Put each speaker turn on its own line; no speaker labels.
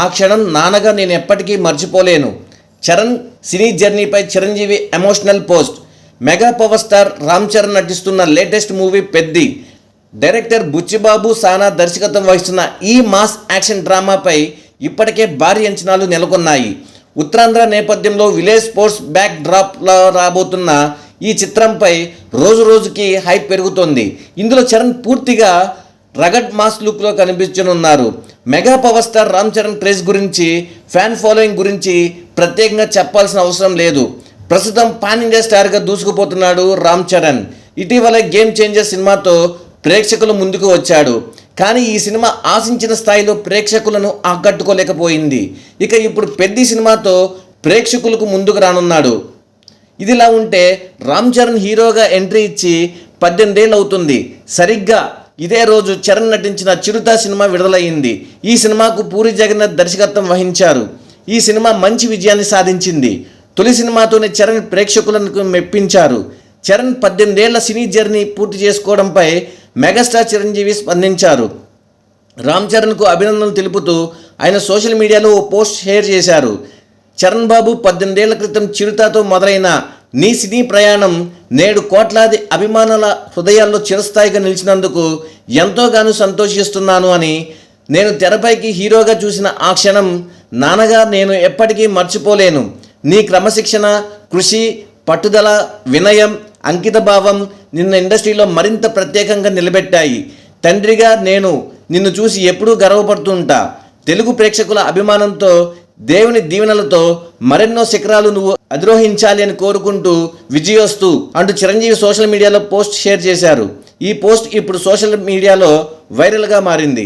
ఆ క్షణం నాన్నగా నేను ఎప్పటికీ మర్చిపోలేను. చరణ్ సినీ జర్నీపై Chiranjeevi emotional post. Mega power star Ram Charan నటిస్తున్న latest movie Peddi. Director Buchi Babu Sana దర్శకత్వం వహిస్తున్న ఈ మాస్ యాక్షన్ డ్రామాపై ఇప్పటికే భారీ అంచనాలు నెలకొన్నాయి. ఉత్తరాంధ్ర నేపథ్యంలో విలేజ్ స్పోర్ట్స్ బ్యాక్ డ్రాప్లో రాబోతున్న ఈ చిత్రంపై రోజు రోజుకి హైప్ పెరుగుతోంది. ఇందులో చరణ్ పూర్తిగా రగడ్ మాస్ లుక్లో కనిపించనున్నారు. Mega power star Ram Charan craze గురించి ఫ్యాన్ ఫాలోయింగ్ గురించి ప్రత్యేకంగా చెప్పాల్సిన అవసరం లేదు. ప్రస్తుతం పాన్ ఇండియా స్టార్గా దూసుకుపోతున్నాడు రామ్ చరణ్. ఇటీవల గేమ్ చేంజర్ సినిమాతో ప్రేక్షకుల ముందుకు వచ్చాడు. కానీ ఈ సినిమా ఆశించిన స్థాయిలో ప్రేక్షకులను ఆకట్టుకోలేకపోయింది. ఇక ఇప్పుడు పెద్ద సినిమాతో ప్రేక్షకులకు ముందుకు రానున్నాడు. ఇదిలా ఉంటే రామ్ చరణ్ హీరోగా ఎంట్రీ ఇచ్చి పద్దెనిమిదేళ్ళు అవుతుంది. సరిగ్గా ఇదే రోజు చరణ్ నటించిన చిరుత సినిమా విడుదలయ్యింది. ఈ సినిమాకు పూరి జగన్నాథ్ దర్శకత్వం వహించారు. ఈ సినిమా మంచి విజయాన్ని సాధించింది. తొలి సినిమాతోనే చరణ్ ప్రేక్షకులను మెప్పించారు. చరణ్ పద్దెనిమిదేళ్ళ సినీ జర్నీ పూర్తి చేసుకోవడంపై మెగాస్టార్ చిరంజీవి స్పందించారు. రామ్ చరణ్కు అభినందనలు తెలుపుతూ ఆయన సోషల్ మీడియాలో ఓ పోస్ట్ షేర్ చేశారు. చరణ్ బాబు పద్దెనిమిదేళ్ళ క్రితం చిరుతతో మొదలైన నీ సినీ ప్రయాణం నేడు కోట్లాది అభిమానుల హృదయాల్లో చిరస్థాయిగా నిలిచినందుకు ఎంతోగానో సంతోషిస్తున్నాను అని నేను తెరపైకి హీరోగా చూసిన ఆ క్షణం నాన్నగా నేను ఎప్పటికీ మర్చిపోలేను. నీ క్రమశిక్షణ కృషి పట్టుదల వినయం అంకితభావం నిన్న ఇండస్ట్రీలో మరింత ప్రత్యేకంగా నిలబెట్టాయి. తండ్రిగా నేను నిన్ను చూసి ఎప్పుడూ గర్వపడుతుంటా తెలుగు ప్రేక్షకుల అభిమానంతో దేవుని దీవెనలతో మరెన్నో శిఖరాలు నువ్వు అధిరోహించాలి అని కోరుకుంటూ విజయోస్తు అంటూ చిరంజీవి సోషల్ మీడియాలో పోస్ట్ షేర్ చేశారు. ఈ పోస్ట్ ఇప్పుడు సోషల్ మీడియాలో వైరల్గా మారింది.